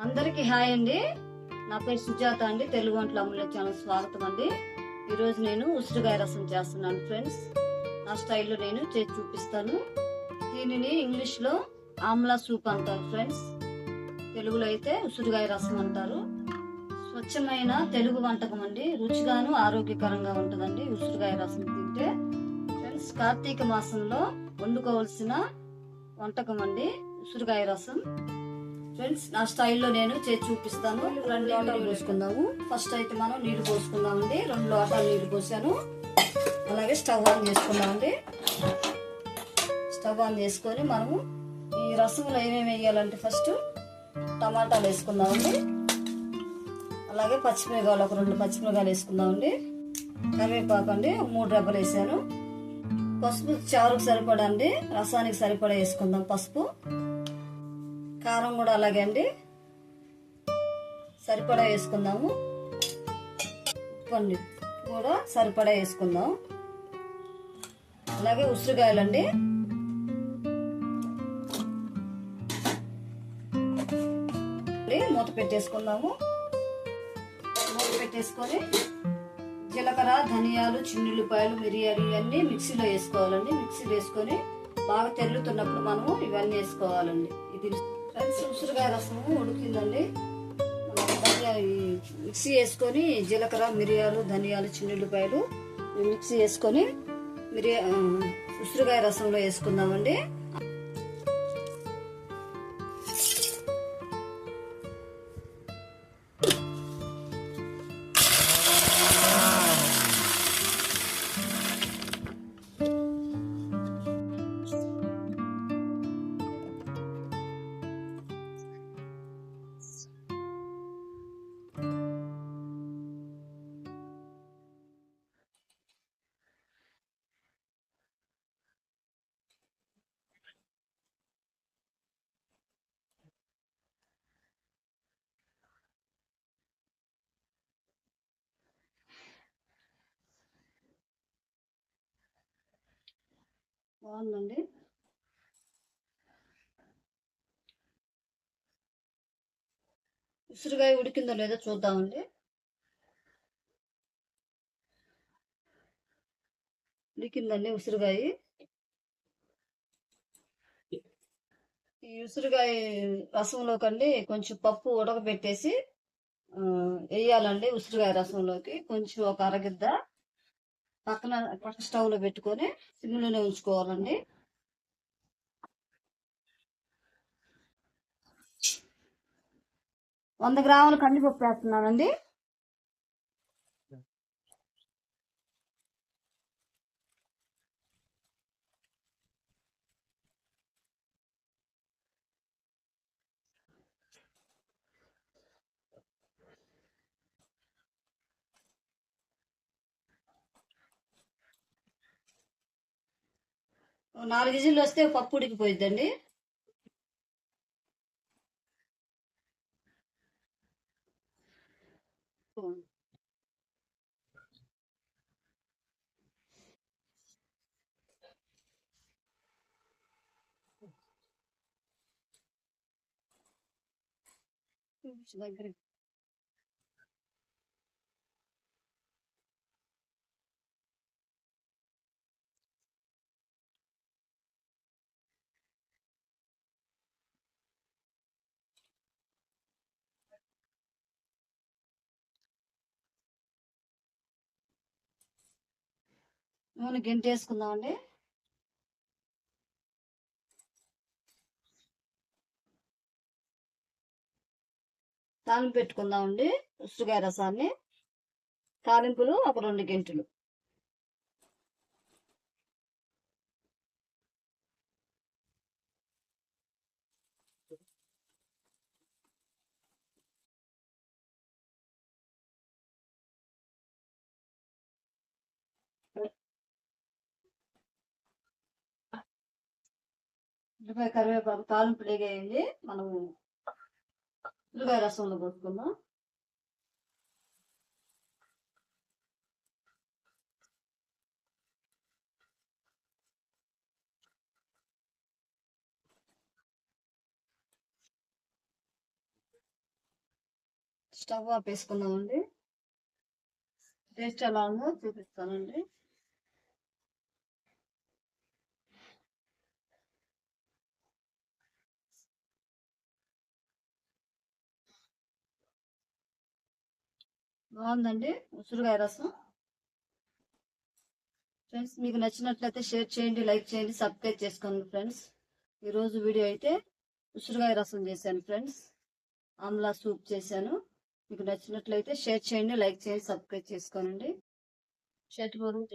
అందరికీ హాయ్ అండి. నా పేరు సుజాత అండి. తెలుగు వంటల అమూల్య ఛానల్ స్వాగతం అండి. ఈరోజు నేను ఉసిరికాయ రసం చేస్తున్నాను ఫ్రెండ్స్. నా స్టైల్లో నేను చేసి చూపిస్తాను. దీనిని ఇంగ్లీష్లో ఆమ్లా సూప్ అంటారు ఫ్రెండ్స్. తెలుగులో అయితే ఉసిరికాయ రసం అంటారు. స్వచ్ఛమైన తెలుగు వంటకం అండి. రుచిగాను ఆరోగ్యకరంగా ఉంటుందండి ఉసిరికాయ రసం తింటే. ఫ్రెండ్స్ కార్తీక మాసంలో వండుకోవాల్సిన వంటకం అండి ఉసిరికాయ రసం. ఫ్రెండ్స్ నా స్టైల్లో నేను చేసి చూపిస్తాను. రెండు లోటాలు పోసుకుందాము. ఫస్ట్ అయితే మనం నీళ్ళు పోసుకుందామండి. రెండు లోటాలు నీళ్ళు పోసాను. అలాగే స్టవ్ ఆన్ చేసుకుందామండి. స్టవ్ ఆన్ చేసుకొని మనము ఈ రసంలో ఏమేమి వేయాలంటే ఫస్ట్ టమాటాలు వేసుకుందామండి. అలాగే పచ్చిమిరకాయలు ఒక రెండు పచ్చిమిరకాయలు వేసుకుందామండి. కరివేపాకు అండి మూడు రెబ్బలు వేసాను. పసుపు చారుకు సరిపడండి రసానికి సరిపడా వేసుకుందాం పసుపు. కారం కూడా అలాగే అండి. సరిపడా వేసుకుందాము. కొన్ని కూడా సరిపడా వేసుకుందాం అలాగే ఉసిరికాయలు అండి మూత పెట్టేసుకుందాము. మూత పెట్టేసుకొని జీలకర్ర ధనియాలు చిన్నుల్లిపాయలు మిరియాలు ఇవన్నీ మిక్సీలో వేసుకోవాలండి. మిక్సీలో వేసుకొని బాగా తెల్లుతున్నప్పుడు మనము ఇవన్నీ వేసుకోవాలండి. ఇది దొండకాయ రసము ఉడికిందండి. మిక్సీ వేసుకొని జీలకర్ర మిరియాలు ధనియాలు చిన్నుల్లిపాయలు మిక్సీ వేసుకొని మిరియా ఉసిరికాయ రసంలో వేసుకుందామండి. బాగుందండి. ఉసిరికాయ ఉడికిందో లేదో చూద్దామండి. ఉడికిందండి ఉసిరికాయ ఈ ఉసిరికాయ రసంలోకండి కొంచెం పప్పు ఉడకబెట్టేసి వేయాలండి ఉసిరికాయ రసంలోకి. కొంచెం ఒక అరగిద్ద పక్కన పక్క స్టవ్లో పెట్టుకొని సిమ్లోనే ఉంచుకోవాలండి. వంద గ్రాముల కందిపప్పు వేస్తున్నానండి. నాలుగు విజిల్లు వస్తే పప్పు ఉడికిపోయిద్దండి. దగ్గర నూనె గంట వేసుకుందామండి తాలింపు పెట్టుకుందామండి ఉసుగాయ రసాన్ని. తాలింపులు ఒక రెండు గంటలు. ఉల్లిపాయ కరివేపాకు తాలింపు లేగేయండి మనము ఉల్లిపాయ రసంలో పోసుకుందాం స్టవ్ ఆపేసుకుందామండి టేస్ట్ ఎలా ఉందో చూపిస్తానండి. బాగుందండి. ఉసురుగాయ రసం. ఫ్రెండ్స్ మీకు నచ్చినట్లయితే షేర్ చేయండి లైక్ చేయండి సబ్స్క్రైబ్ చేసుకోండి ఫ్రెండ్స్. ఈరోజు వీడియో అయితే ఉసురుగాయ రసం చేశాను ఫ్రెండ్స్. ఆమ్లా సూప్ చేశాను. మీకు నచ్చినట్లయితే షేర్ చేయండి లైక్ చేయండి సబ్స్క్రైబ్ చేసుకోనండి. షర్ట్ బరువు